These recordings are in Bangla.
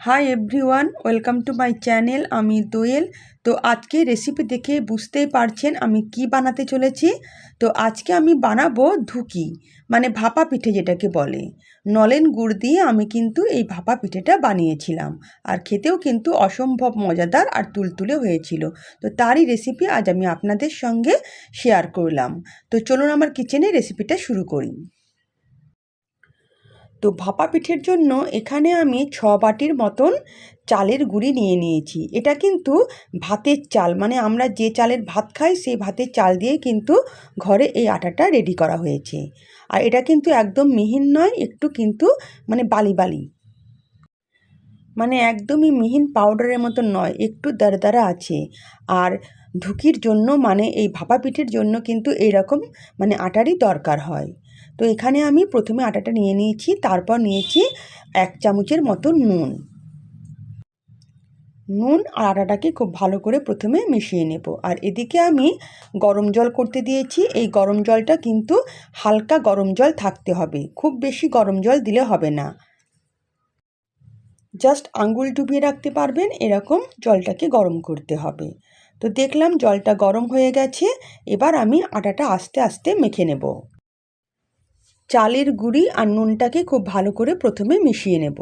Hi everyone welcome to my channel আমি দোয়েল। তো আজকে রেসিপি দেখে বুঝতেই পারছেন আমি কি বানাতে চলেছি। তো আজকে আমি বানাবো ধুকি মানে ভাপা পিঠে যেটাকে বলে। নলেন গুড় দিয়ে আমি কিন্তু এই ভাপা পিঠেটা বানিয়েছিলাম। আর খেতেও কিন্তু অসম্ভব মজাদার আর তুলতুলে হয়েছিল। তো তারই রেসিপি আজ আমি আপনাদের সঙ্গে শেয়ার করলাম। তো চলুন আমার কিচেনে রেসিপিটা শুরু করি। তো ভাপা পিঠের জন্য এখানে আমি ছ বাটির মতন চালের গুঁড়ি নিয়ে নিয়েছি। এটা কিন্তু ভাতের চাল মানে আমরা যে চালের ভাত খাই সেই ভাতের চাল দিয়ে কিন্তু ঘরে এই আটাটা রেডি করা হয়েছে। আর এটা কিন্তু একদম মিহিন নয়, একটু কিন্তু মানে বালি বালি। মানে একদমই মিহিন পাউডারের মতো নয়, একটু দারদারা আছে। আর ঢুকির জন্য মানে এই ভাপা পিঠের জন্য কিন্তু এইরকম মানে আটারই দরকার হয়। তো এখানে আমি প্রথমে আটাটা নিয়ে নিয়েছি, তারপর নিয়েছি এক চামচের মতো নুন। নুন আর আটাটাকে খুব ভালো করে প্রথমে মিশিয়ে নেব। আর এদিকে আমি গরম জল করতে দিয়েছি। এই গরম জলটা কিন্তু হালকা গরম জল থাকতে হবে। খুব বেশি গরম জল দিলে হবে না। জাস্ট আঙ্গুল ডুবিয়ে রাখতে পারবেন, এরকম জলটাকে গরম করতে হবে। তো দেখলাম জলটা গরম হয়ে গেছে, এবার আমি আটাটা আস্তে আস্তে মেখে নেব। চালের গুঁড়ি আর নুনটাকে খুব ভালো করে প্রথমে মিশিয়ে নেব।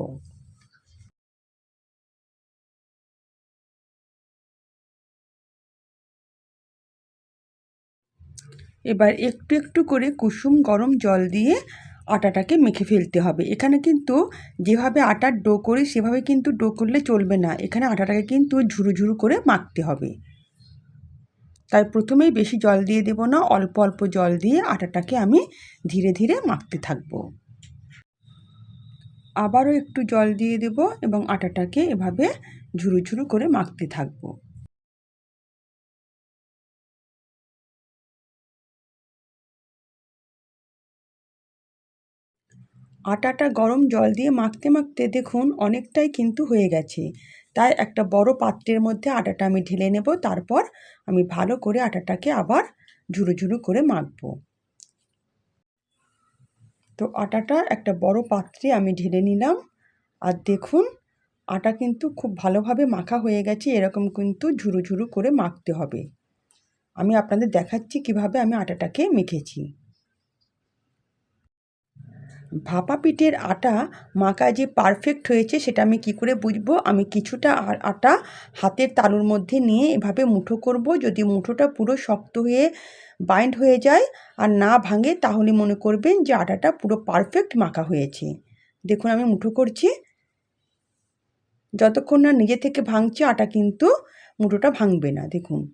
এবার একটু একটু করে কুসুম গরম জল দিয়ে আটাটাকে মেখে ফেলতে হবে। এখানে কিন্তু যেভাবে আটার ডো করি, সেভাবে কিন্তু ডো করলে চলবে না। এখানে আটাটাকে কিন্তু ঝুরু ঝুরু করে মাখতে হবে। তাই প্রথমেই বেশি জল দিয়ে দেব না, অল্প অল্প জল দিয়ে আটাটাকে আমি ধীরে ধীরে মাখতে থাকব। আবারও একটু জল দিয়ে দেব এবং আটাটাকে এভাবে ঝুরু ঝুরু করে মাখতে থাকব। আটাটা গরম জল দিয়ে মাখতে মাখতে দেখুন অনেকটাই কিন্তু হয়ে গেছে। তাই একটা বড় পাত্রের মধ্যে আটাটা আমি ঢেলে নেব। তারপর আমি ভালো করে আটাটাকে আবার ঝুরু ঝুরু করে মাখব। তো আটাটা একটা বড় পাত্রে আমি ঢেলে নিলাম। আর দেখুন, আটা কিন্তু খুব ভালোভাবে মাখা হয়ে গেছে। এরকম কিন্তু ঝুরু ঝুরু করে মাখতে হবে। আমি আপনাদের দেখাচ্ছি কীভাবে আমি আটাটাকে মেখেছি। ভাপা পিঠের আটা মাখা যে পারফেক্ট হয়েছে সেটা আমি কি করে বুঝব? আমি কিছুটা আটা হাতের তালুর মধ্যে নিয়ে এভাবে মুঠো করব। যদি মুঠোটা পুরো শক্ত হয়ে বাইন্ড হয়ে যায় আর না ভাঙে, তাহলে মনে করবেন যে আটাটা পুরো পারফেক্ট মাখা হয়েছে। দেখুন আমি মুঠো করছি। যতক্ষণ না নিজে থেকে ভাঙছে, আটা কিন্তু মুঠোটা ভাঙবে না। দেখুন।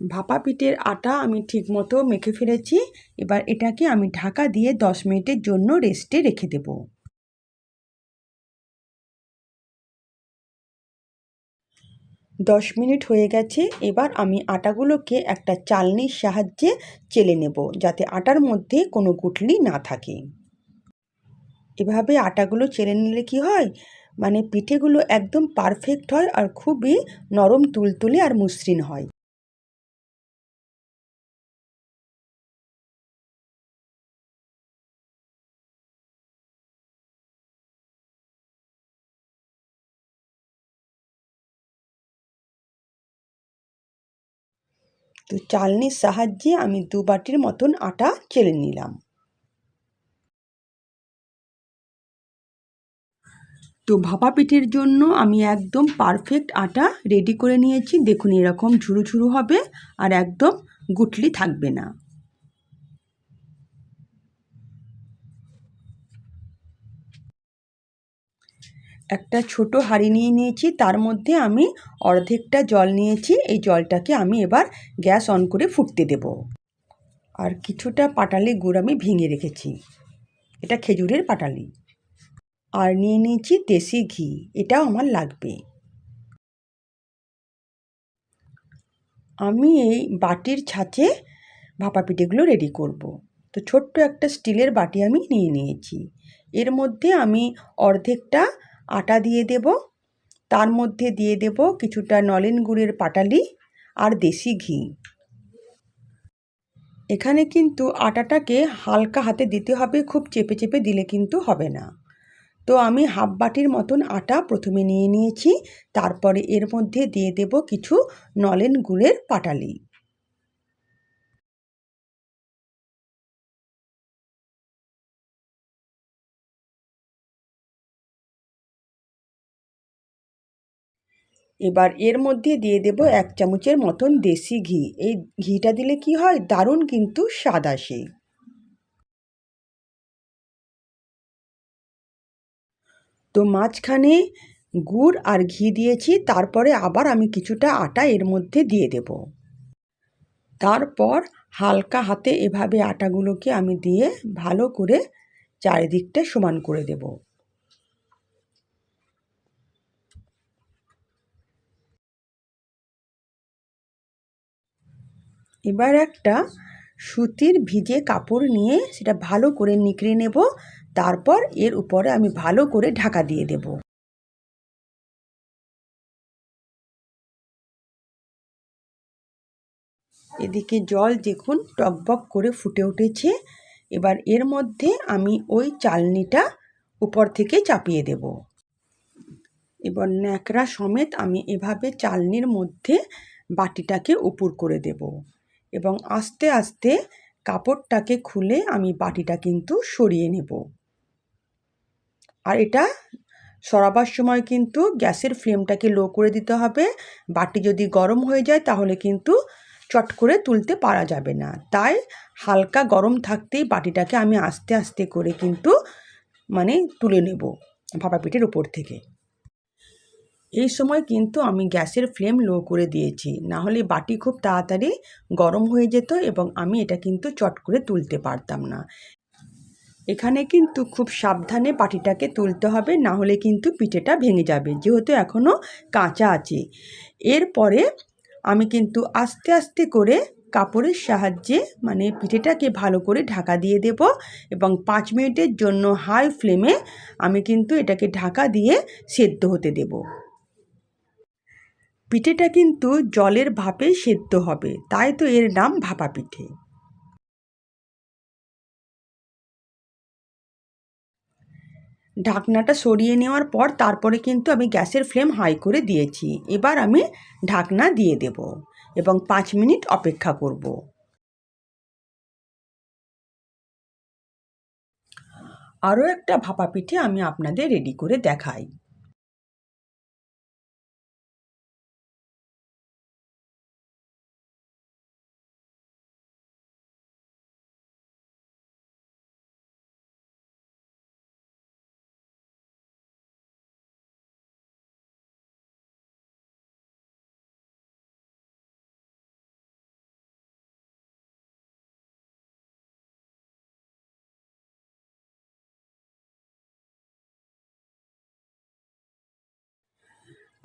ভাপা পিঠের আটা আমি ঠিকমতো মেখে ফেলেছি। এবার এটাকে আমি ঢাকা দিয়ে দশ মিনিটের জন্য রেস্টে রেখে দেব। দশ মিনিট হয়ে গেছে, এবার আমি আটাগুলোকে একটা চালনির সাহায্যে চেলে নেব যাতে আটার মধ্যে কোনো গুটলি না থাকে। এভাবে আটাগুলো চেলে নিলে কি হয়? মানে পিঠেগুলো একদম পারফেক্ট হয় আর খুবই নরম, তুলতুলে আর মসৃণ হয়। তো চালনির সাহায্যে আমি দু বাটির মতন আটা চেলে নিলাম। তো ভাপা পিঠের জন্য আমি একদম পারফেক্ট আটা রেডি করে নিয়েছি। দেখুন এরকম ঝুরু ঝুরু হবে আর একদম গুটলি থাকবে না। একটা ছোট হাঁড়ি নিয়ে নিয়েছি, তার মধ্যে আমি অর্ধেকটা জল নিয়েছি, এই জলটাকে আমি এবার গ্যাস অন করে ফুটতে দেব। আর কিছুটা পাটালি গুড় আমি ভেঙে রেখেছি, এটা খেজুরের পাটালি। আর নিয়ে নিয়েছি দেশি ঘি, এটাও আমার লাগবে। আমি এই বাটির ছাঁচে ভাপা পিঠেগুলো রেডি করব। তো ছোট্ট একটা স্টিলের বাটি আমি নিয়ে নিয়েছি। এর মধ্যে আমি অর্ধেকটা আটা দিয়ে দেব, তার মধ্যে দিয়ে দেব কিছুটা নলেন গুড়ের পাটালি আর দেশি ঘি। এখানে কিন্তু আটাটাকে হালকা হাতে দিতে হবে, খুব চেপে চেপে দিলে কিন্তু হবে না। তো আমি হাফ বাটির মতন আটা প্রথমে নিয়ে নিয়েছি, তারপরে এর মধ্যে দিয়ে দেব কিছু নলেন গুড়ের পাটালি। এবার এর মধ্যে দিয়ে দেব এক চামচের মতন দেশি ঘি। এই ঘিটা দিলে কি হয়? দারুণ কিন্তু স্বাদ আসে। তো মাঝখানে গুড় আর ঘি দিয়েছি, তারপরে আবার আমি কিছুটা আটা এর মধ্যে দিয়ে দেব। তারপর হালকা হাতে এভাবে আটাগুলোকে আমি দিয়ে ভালো করে চারিদিকটা সমান করে দেব। এবার একটা সুতির ভিজে কাপড় নিয়ে সেটা ভালো করে নিকড়ে নেব। তারপর এর উপরে আমি ভালো করে ঢাকা দিয়ে দেব। এদিকে জল দেখুন টকবক করে ফুটে উঠেছে। এবার এর মধ্যে আমি ওই চালনিটা উপর থেকে চাপিয়ে দেব। এবার ন্যাকড়া সমেত আমি এভাবে চালনির মধ্যে বাটিটাকে উপর করে দেব। এবং আস্তে আস্তে কাপড়টাকে খুলে আমি বাটিটা কিন্তু সরিয়ে নেব। আর এটা সরাবার সময় কিন্তু গ্যাসের ফ্লেমটাকে লো করে দিতে হবে। বাটি যদি গরম হয়ে যায় তাহলে কিন্তু চট করে তুলতে পারা যাবে না। তাই হালকা গরম থাকতেই বাটিটাকে আমি আস্তে আস্তে করে কিন্তু মানে তুলে নেব ভাপা পিঠের উপর থেকে। এই সময় কিন্তু আমি গ্যাসের ফ্লেম লো করে দিয়েছি। না হলে বাটি খুব তাড়াতাড়ি গরম হয়ে যেত এবং আমি এটা কিন্তু চট করে তুলতে পারতাম না। এখানে কিন্তু খুব সাবধানে বাটিটাকে তুলতে হবে না হলে কিন্তু পিঠেটা ভেঙে যাবে, যেহেতু এখনও কাঁচা আছে। এরপরে আমি কিন্তু আস্তে আস্তে করে কাপড়ের সাহায্যে মানে পিঠেটাকে ভালো করে ঢাকা দিয়ে দেব এবং পাঁচ মিনিটের জন্য হাই ফ্লেমে আমি কিন্তু এটাকে ঢাকা দিয়ে সেদ্ধ হতে দেব। পিঠেটা কিন্তু জলের ভাপে সেদ্ধ হবে, তাই তো এর নাম ভাপা পিঠে। ঢাকনাটা সরিয়ে নেওয়ার পর তারপরে কিন্তু আমি গ্যাসের ফ্লেম হাই করে দিয়েছি, এবার আমি ঢাকনা দিয়ে দেব এবং পাঁচ মিনিট অপেক্ষা করব। আরও একটা ভাপা পিঠে আমি আপনাদের রেডি করে দেখাই।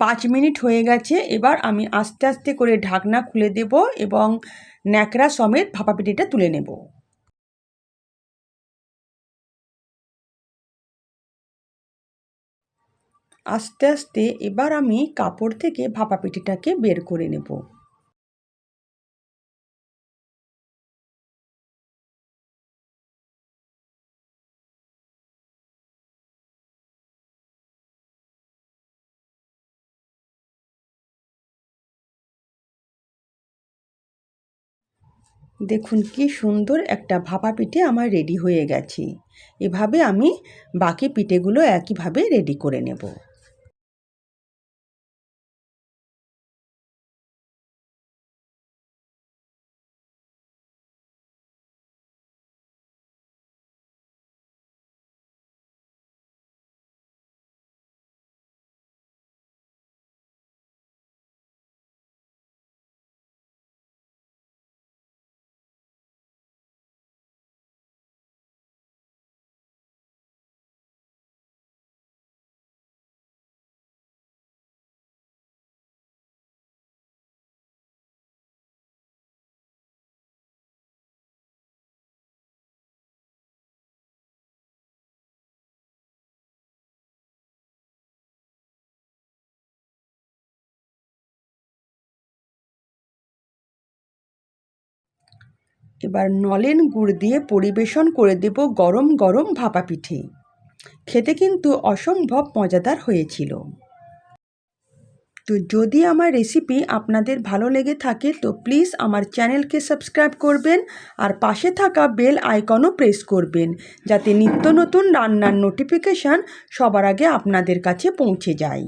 পাঁচ মিনিট হয়ে গেছে, এবার আমি আস্তে আস্তে করে ঢাকনা খুলে দেব এবং ন্যাকড়া সমেত ভাপা পিঠেটা তুলে নেব। আস্তে আস্তে এবার আমি কাপড় থেকে ভাপা পিঠিটাকে বের করে নেব। দেখুন কি সুন্দর একটা ভাপা পিঠে আমার রেডি হয়ে গেছে। এভাবে আমি বাকি পিঠেগুলো একইভাবে রেডি করে নেব। এবার নলেন গুড় দিয়ে পরিবেশন করে দেব গরম গরম ভাপা পিঠে। খেতে কিন্তু অসম্ভব মজাদার হয়েছিল। তো যদি আমার রেসিপি আপনাদের ভালো লেগে থাকে, তো প্লিজ আমার চ্যানেলকে সাবস্ক্রাইব করবেন আর পাশে থাকা বেল আইকনও প্রেস করবেন, যাতে নিত্য নতুন রান্নার নোটিফিকেশান সবার আগে আপনাদের কাছে পৌঁছে যায়।